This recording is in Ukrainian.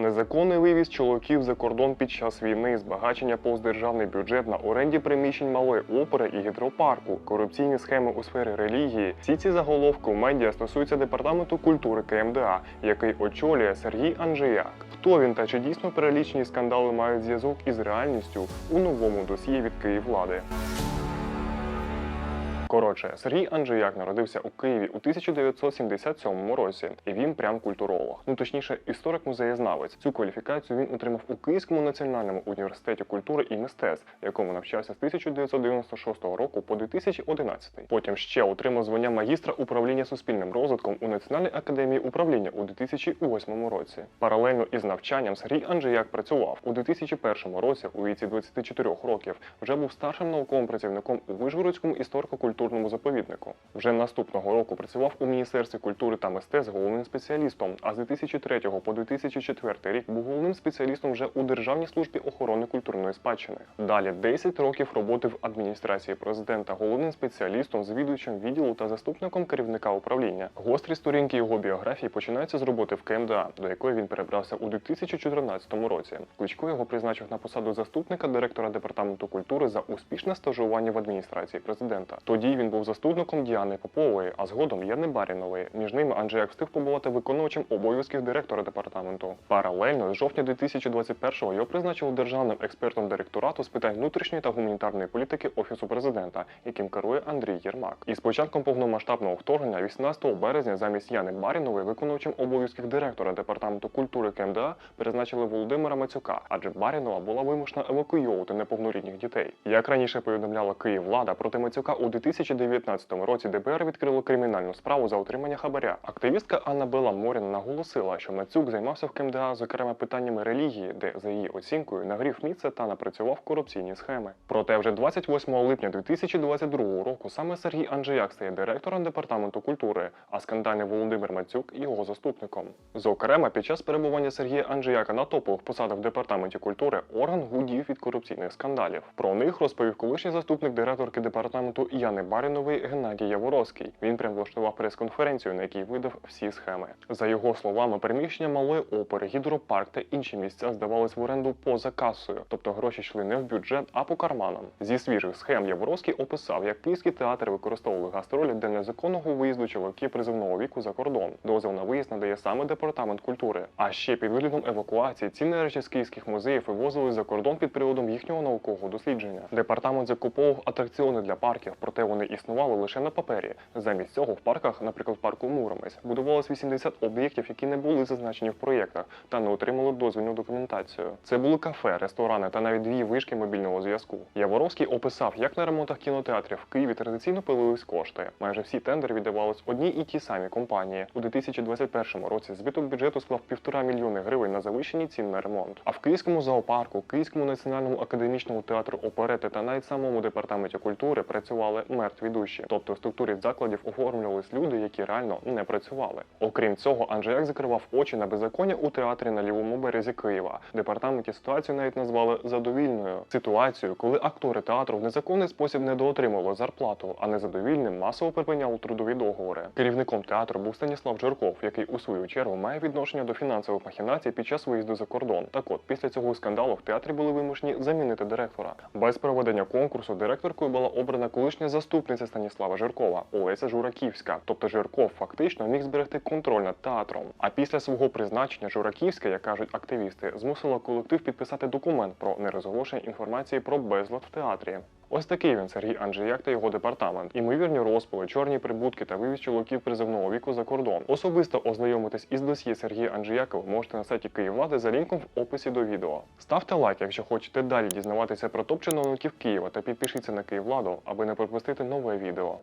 Незаконний вивіз чоловіків за кордон під час війни, збагачення повз державний бюджет на оренді приміщень малої опери і гідропарку, корупційні схеми у сфері релігії. Всі ці заголовки у медіа стосуються департаменту культури КМДА, який очолює Сергій Анжеяк. Хто він та чи дійсно перелічені скандали мають зв'язок із реальністю у новому досьє від Київвлади? Коротше, Сергій Анджеяк народився у Києві у 1977 році, і він прям культуролог. Ну точніше, історик-музеєзнавець. Цю кваліфікацію він отримав у Київському національному університеті культури і мистецтв, якому навчався з 1996 року по 2011. Потім ще отримав звання магістра управління суспільним розвитком у Національній академії управління у 2008 році. Паралельно із навчанням Сергій Анджеяк працював у 2001 році у віці 24 років. Вже був старшим науковим працівником у Вишгородському історико-культурному заповіднику. Вже наступного року працював у Міністерстві культури та мистецтв головним спеціалістом. А з 2003 по 2004 рік був головним спеціалістом вже у Державній службі охорони культурної спадщини. Далі 10 років роботи в адміністрації президента, головним спеціалістом, завідувачем відділу та заступником керівника управління. Гострі сторінки його біографії починаються з роботи в КМДА, до якої він перебрався у 2014 році. Кличко його призначив на посаду заступника директора департаменту культури за успішне стажування в адміністрації президента. Тоді він був заступником Діани Попової, а згодом Яни Барінової. Між ними Анджеяк встиг побувати виконувачем обов'язків директора департаменту. Паралельно з жовтня 2021-го його призначили державним експертом директорату з питань внутрішньої та гуманітарної політики офісу президента, яким керує Андрій Єрмак. І з початком повномасштабного вторгнення, 18 березня, замість Яни Барінової, виконувачем обов'язків директора департаменту культури КМДА призначили Володимира Мацюка, адже Барінова була вимушена евакуйовувати неповнолітніх дітей. Як раніше повідомляла Київвлада, проти Мацюка у 2019 році ДБР відкрило кримінальну справу за отримання хабаря. Активістка Аннабела Моріна наголосила, що Мацюк займався в КМДА, зокрема питаннями релігії, де за її оцінкою нагрів місце та напрацював корупційні схеми. Проте вже 28 липня 2022 року саме Сергій Анджеяк стає директором департаменту культури, а скандальний Володимир Мацюк його заступником. Зокрема, під час перебування Сергія Анджеяка на топових посадах в департаменті культури орган гудів від корупційних скандалів. Про них розповів колишній заступник директорки департаменту Яни Барінової Геннадій Яворовський. Він прям влаштував прес-конференцію, на якій видав всі схеми. За його словами, приміщення малої опери, гідропарк та інші місця здавались в оренду поза касою, тобто гроші йшли не в бюджет, а по карманам. Зі свіжих схем Яворовський описав, як київські театри використовували гастролі для незаконного виїзду чоловіків призовного віку за кордон. Дозвіл на виїзд надає саме департамент культури. А ще під виглядом евакуації цінні речі з київських музеїв вивозили за кордон під приводом їхнього наукового дослідження. Департамент закуповував атракціони для парків, проте вони існували лише на папері. Замість цього в парках, наприклад, парку Муромець, будувалось 80 об'єктів, які не були зазначені в проєктах та не отримали дозвільну документацію. Це були кафе, ресторани та навіть дві вишки мобільного зв'язку. Яворовський описав, як на ремонтах кінотеатрів в Києві традиційно пилились кошти. Майже всі тендери віддавались одній і тій самій компанії. У 2021 році збиток бюджету склав півтора мільйони гривень на завищені ціни на ремонт. А в Київському зоопарку, Київському національному академічному театру оперети та навіть самому департаменті культури працювали мертві душі. Тобто в структурі закладів оформлювались люди, які реально не працювали. Окрім цього, Анджеяк закривав очі на беззаконня у театрі на лівому березі Києва. Департаменті ситуацію навіть назвали задовільною ситуацією, коли актори театру в незаконний спосіб недоотримували зарплату, а незадовільним масово припиняли трудові договори. Керівником театру був Станіслав Жирков, який у свою чергу має відношення до фінансових махінацій під час виїзду за кордон. Так от, після цього скандалу в театрі були вимушені замінити директора. Без проведення конкурсу директоркою була обрана колишня заступниця Станіслава Жиркова Олеся Жураківська. Тобто Жирков фактично міг зберегти контроль над театром. А після свого призначення Жураківська, як кажуть активісти, змусила колектив підписати документ про нерозголошення інформації про безлад в театрі. Ось такий він Сергій Анджеяк та його департамент. Імовірні розпили, чорні прибутки та вивіз чоловіків призовного віку за кордон. Особисто ознайомитись із досьє Сергія Анджеяка ви можете на сайті Київлади за лінком в описі до відео. Ставте лайк, якщо хочете далі дізнаватися про топ чиновників Києва та підпишіться на Київладу, аби не пропустити нове відео.